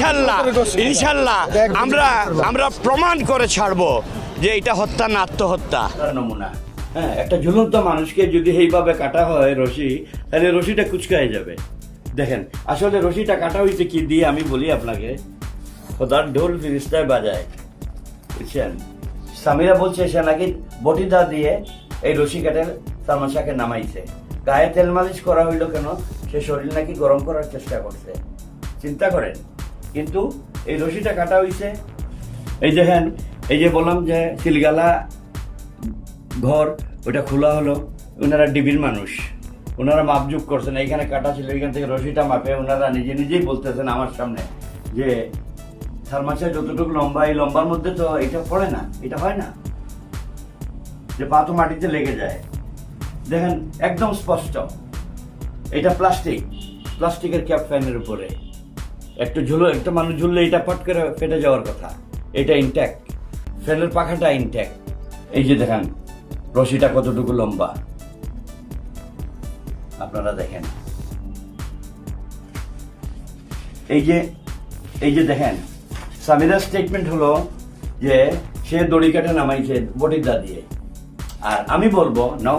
ইনশাল্লাহ ইনশাল্লাহ। আমরা আমরা প্রমাণ করে ছাড়বো যে এটা হত্যা না আত্মহত্যা। নমুনা। হ্যাঁ একটা ঝুলন্ত মানুষকে যদি এইভাবে কাটা হয় রশি তাহলে রশিটা কুচকায় যাবে। দেখেন আসলে রশিটা কাটা হয়েছে কি দিয়ে আমি বলি আপনাকে? খোদার ঢোল ফিরিস্তায় বাজায়। বুঝছেন? স্বামীরা বলছে সে নাকি বটিদা দিয়ে এই রশি কাটে সালমান শাহকে নামাইছে। গায়ে তেল মালিশ করা হইল কেন? সে শরীর নাকি গরম করার চেষ্টা করছে। চিন্তা করেন। কিন্তু এই রশিটা কাটা হইছে। এই দেখেন এই যে বললাম যে সিলগালা ঘর ওটা খোলা হলো, ওনারা ডিবির মানুষ। ওনারা মাপজুক করছেন, এইখানে কাটা ছিল এখান থেকে রশিটা মাপে ওনারা নিজে নিজেই বলতেছেন আমার সামনে যে শাহ যতটুকু লম্বা, এই লম্বার মধ্যে তো এটা পড়ে না, এটা হয় না। যে পা তো মাটিতে লেগে যায়। দেখেন, একদম স্পষ্ট। এটা প্লাস্টিক, প্লাস্টিকের ক্যাপ ফ্যানের উপরে। একটু ঝুলো, একটা মানুষ ঝুললে এটা পট করে ফেটে যাওয়ার কথা। এটা ইনট্যাক্ট ফ্যানের পাখাটা ইনট্যাক্ট এই যে দেখেন, রশিটা কতটুকু লম্বা। আপনারা দেখেন। এই যে এই যে দেখেন, সামিরার স্টেটমেন্ট হলো যে সে দড়ি কাটে নামাইছে বটির দা দিয়ে। আর আমি বলব, নাও,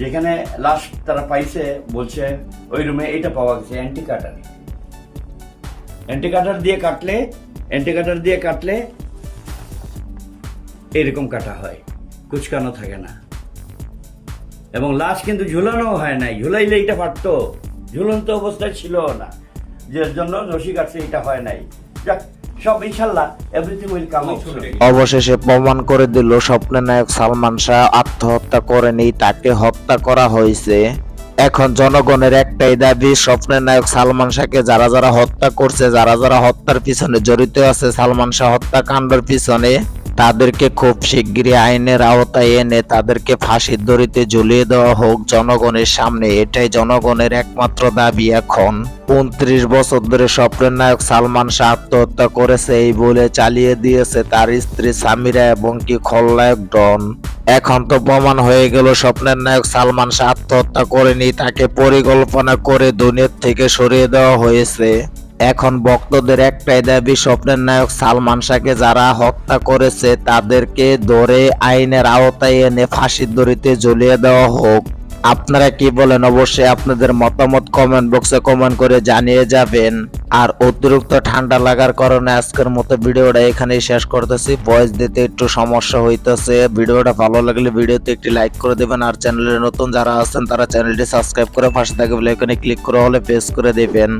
যেখানে লাস্ট তারা পাইছে, বলছে, ওই রুমে এইটা পাওয়া গেছে অ্যান্টি কাটার অ্যান্টি কাটার দিয়ে কাটলে অ্যান্টি কাটার দিয়ে কাটলে এরকম কাটা হয়, কুচকানো থাকে না। এবং লাশ কিন্তু ঝুলানো হয় নাই ঝুলাইলে এটা পারতো ঝুলন্ত অবস্থায় ছিল না। যে জন্য রশি কাটছে, এটা হয় নাই। যাক, সব ইনশাল্লাহ এভরিথিং উইল কাম অবশেষে প্রমাণ করে দিল স্বপ্নের নায়ক সালমান শাহ আত্মহত্যা করেনি, তাকে হত্যা করা হয়েছে। এখন জনগণের একটাই দাবি, স্বপ্নের নায়ক সালমান শাহকে যারা যারা হত্যা করছে, যারা যারা হত্যার পিছনে জড়িত আছে, সালমান শাহ হত্যাকাণ্ডের পিছনে তাদেরকে খুব শিগগিরই আইনের আওতায় এনে তাদেরকে ফাঁসির দড়িতে ঝুলিয়ে দেওয়া হোক জনগণের সামনে। এটাই জনগণের একমাত্র দাবি এখন। উনত্রিশ বছর ধরে স্বপ্নের নায়ক সালমান শাহ আত্মহত্যা করেছে, এই বলে চালিয়ে দিয়েছে তার স্ত্রী সামিরা এবং কি খলনায়ক ডন। এখন তো প্রমাণ হয়ে গেল, স্বপ্নের নায়ক সালমান শাহ আত্মহত্যা করেনি, তাকে পরিকল্পনা করে দুনিয়ার থেকে সরিয়ে দেওয়া হয়েছে। এখন ভক্তদের একটাই দাবি, স্বপ্নের নায়ক সালমান শাহকে যারা হত্যা করেছে, তাদেরকে ধরে আইনের আওতায় এনে ফাঁসির দড়িতে জ্বলিয়ে দেওয়া হোক। আপনারা কি বলেন? অবশ্যই আপনাদের মতামত কমেন্ট বক্সে কমেন্ট করে জানিয়ে যাবেন। আর অতিরিক্ত ঠান্ডা লাগার কারণে আজকের মতো ভিডিওটা এখানেই শেষ করতেছি। ভয়েস দিতে একটু সমস্যা হইতেছে। ভিডিওটা ভালো লাগলে ভিডিওতে একটি লাইক করে দেবেন। আর চ্যানেলে নতুন যারা আছেন, তারা চ্যানেলটি সাবস্ক্রাইব করে পাশে থাকা এখানে ক্লিক করে হলে প্রেস করে দেবেন।